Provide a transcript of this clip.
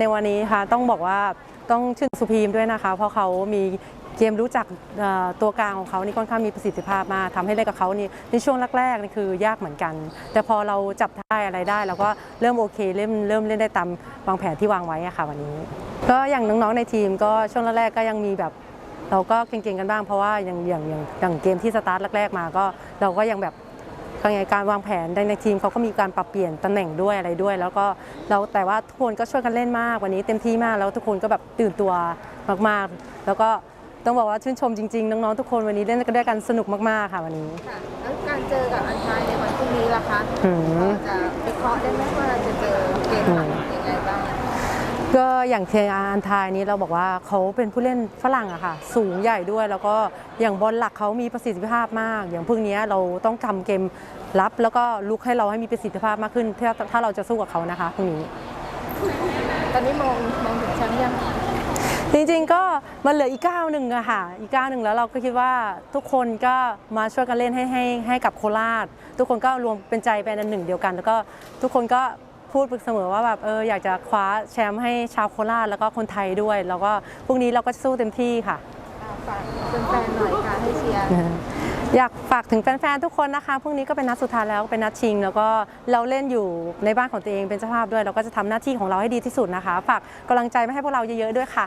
ในวันนี้ค่ะต้องบอกว่าต้องชื่นสุพีมด้วยนะคะ เพราะเขามีเกมรู้จักตัวกลางของเขานี่ค่อนข้างมีประสิทธิภาพมากทำให้เล่นกับเขานี่ในช่วงแรกๆนี่คือยากเหมือนกัน แต่พอเราจับได้อะไรได้เราก็เริ่มโอเคเริ่มเริ่มเล่นได้ตามวางแผนที่วางไว้ค่ะวันนี้ ก็อย่างน้องๆในทีมก็ช่วงแรกๆก็ยังมีแบบเราก็เก่งๆกันบ้างเพราะว่าอย่างอย่างอย่างอย่างเกมที่สตาร์ทแรกๆมาก็เราก็ยังแบบ การการวางแผนในในทีมเขาก็มีการปรับเปลี่ยนตำแหน่งด้วยอะไรด้วย แล้วก็เราแต่ว่าทุกคนก็ช่วยกันเล่นมากวันนี้เต็มที่มากแล้วทุกคนก็แบบตื่นตัวมากๆ แล้วก็ต้องบอกว่าชื่นชมจริงๆ น้องๆทุกคนวันนี้เล่นกันด้วยกันสนุกมากๆค่ะวันนี้ค่ะแล้วการเจอกับอันทายในวันพรุ่งนี้ล่ะคะอืมเราจะวิเคราะห์ได้ไหมว่าเราจะเจอเกมหลังยังไงบ้าง ก็อย่างเทอาอันทายนี้เราบอกว่าเขาเป็นผู้เล่นฝรั่งอะค่ะ สูงใหญ่ด้วยแล้วก็อย่างบอลหลักเขามีประสิทธิภาพมาก อย่างพวกนี้เราต้องทำเกมรับ แล้วก็ลุกให้เราให้มีประสิทธิภาพมากขึ้น ถ้าถ้าเราจะสู้กับเขานะคะพรุ่งนี้ ตอนนี้มองมองถึงแชมป์ยังจริงๆก็มันเหลืออีกก้าวหนึ่งอะค่ะอีกก้าวหนึ่งแล้วเราก็คิดว่าทุกคนก็มาช่วยกันเล่นให้ให้ให้กับโคราช ทุกคนก็รวมเป็นใจเป็นอันหนึ่งเดียวกัน แล้วก็ทุกคนก็ พูดเสมอว่าแบบเอออยากจะคว้าแชมป์ให้ชาวโคราชแล้วก็คนไทยด้วย แล้วก็พรุ่งนี้เราก็สู้เต็มที่ค่ะอ่าฝากแฟนๆหน่อยค่ะให้เชียร์อยากฝากถึงแฟนๆทุกคนนะคะพรุ่งนี้ก็เป็นนัดสุดท้ายแล้วเป็นนัดชิง แล้วก็เราเล่นอยู่ในบ้านของตัวเองเป็นเจ้าภาพด้วย เราก็จะทำหน้าที่ของเราให้ดีที่สุดนะคะ ฝากกำลังใจมาให้พวกเราเยอะๆด้วยค่ะ